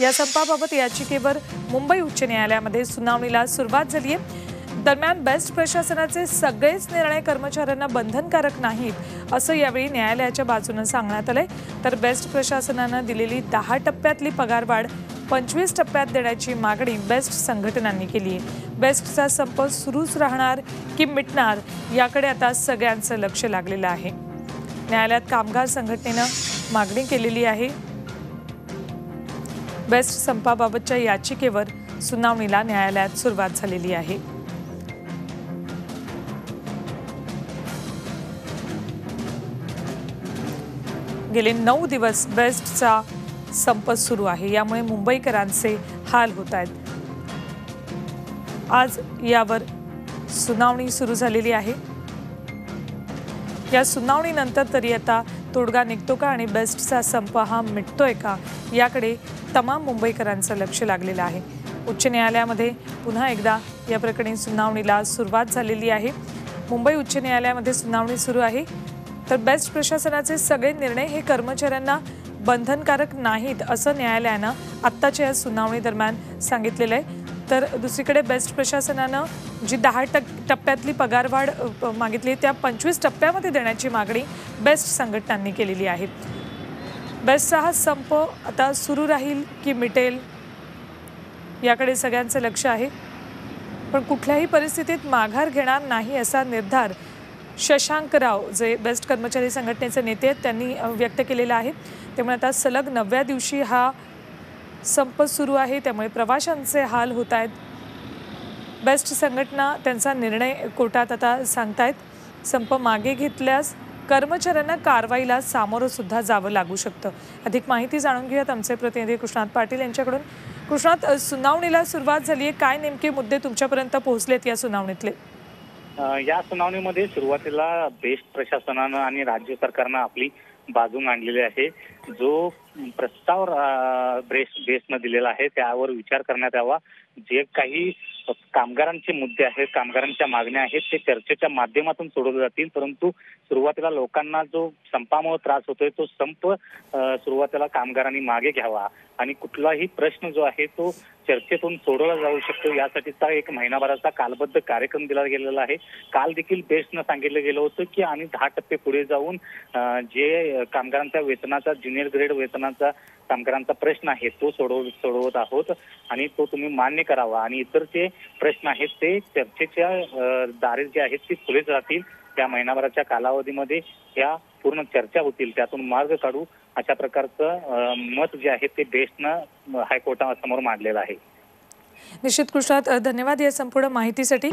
या संपाबाबत याचिकेवर मुंबई उच्च न्यायालयामध्ये सुनावणीला सुरुवात झाली आहे दरम्यान बेस्ट प्रशासनाचे सगळेच निर्णय कर्मचाऱ्यांना बंधनकारक नाहीत असं यावेळी न्यायालयाच्या बाजूनं सांगण्यात आलंय. तर बेस्ट प्रशासनानं दिलेली दहा टप्प्यातली पगारवाढ पंचवीस टप्प्यात देण्याची मागणी बेस्ट संघटनांनी केली आहे बेस्टचा संप सुरूच राहणार की मिटणार याकडे आता सगळ्यांचं लक्ष लागलेलं आहे. न्यायालयात कामगार संघटनेनं मागणी केलेली आहे. बेस्ट संपाबाबतच्या याचिकेवर सुनावणीला न्यायालयात सुरुवात झालेली आहे. गेले नऊ दिवस बेस्टचा संप सुरू आहे. यामुळे मुंबईकरांचे हाल होत आहेत. आज यावर सुनावणी सुरू झालेली आहे. या सुनावणीनंतर तरी आता तोडगा निघतो का आणि बेस्टचा संप हा मिटतोय का याकडे तमाम मुंबईकरांचं लक्ष लागलेलं आहे. उच्च न्यायालयामध्ये पुन्हा एकदा या प्रकरणी सुनावणीला सुरुवात झालेली आहे. मुंबई उच्च न्यायालयामध्ये सुनावणी सुरू आहे. तर बेस्ट प्रशासनाचे सगळे निर्णय हे कर्मचाऱ्यांना बंधनकारक नाहीत असं न्यायालयानं आत्ताच्या या सुनावणी दरम्यान सांगितलेलं आहे. तर दुसरीकडे बेस्ट प्रशासनानं जी दहा टक टप्प्यातली पगारवाढ मागितली त्या पंचवीस टप्प्यामध्ये देण्याची मागणी बेस्ट संघटनांनी केलेली आहे. बेस्टचा हा संप आता सुरू राहील की मिटेल याकडे सगळ्यांचं लक्ष आहे. पण कुठल्याही परिस्थितीत माघार घेणार नाही असा निर्धार शशांक राव जे बेस्ट कर्मचारी संघटनेचे नेते आहेत त्यांनी व्यक्त केलेला आहे. त्यामुळे आता सलग नवव्या दिवशी हा संप सुरू आहे त्यामुळे प्रवाशांचे हाल होत आहेत. बेस्ट संघटना त्यांचा निर्णय कोर्टात आता सांगतायत. संप मागे घेतल्यास कर्मचाऱ्यांना कारवाईला सामोरं सुद्धा जावं लागू शकतं. अधिक माहिती जाणून घेऊयात आमचे प्रतिनिधी कृष्णात पाटील यांच्याकडून. कृष्णात सुनावणीला सुरुवात झाली आहे. काय नेमके मुद्दे तुमच्यापर्यंत पोहोचलेत या सुनावणीतले? या सुनावणीमध्ये सुरुवातीला बेस्ट प्रशासनानं आणि राज्य सरकारनं आपली बाजू मांडलेली आहे. जो प्रस्ताव ब्रेस बेसनं दिलेला आहे. त्यावर विचार करण्यात यावा. जे काही कामगारांचे मुद्दे आहेत कामगारांच्या मागण्या आहेत ते चर्चेच्या माध्यमातून सोडवले जातील. परंतु सुरुवातीला लोकांना जो संपामुळे त्रास होतोय तो संप सुरुवातीला कामगारांनी मागे घ्यावा. आणि कुठलाही प्रश्न जो आहे तो चर्चेतून सोडवला जाऊ शकतो. यासाठीचा एक महिनाभराचा कालबद्ध कार्यक्रम दिला गेलेला आहे. काल देखील बेस्टनं सांगितलं गेलं होतं की आम्ही दहा टप्पे पुढे जाऊन जे कामगारांच्या वेतनाचा ज्युनियर ग्रेड वेतन शासनाचा कामगारांचा प्रश्न आहे तो सोडव सोडवत आहोत आणि तो तुम्ही मान्य करावा. आणि इतर जे प्रश्न आहेत ते चर्चेच्या दारे जे आहेत ते खुलेच राहतील त्या महिनाभराच्या कालावधीमध्ये या पूर्ण चर्चा होतील. त्यातून मार्ग काढू अशा प्रकारचं मत जे आहे ते बेस्टनं हायकोर्टासमोर मांडलेलं आहे. निश्चित कृष्णात धन्यवाद या संपूर्ण माहितीसाठी.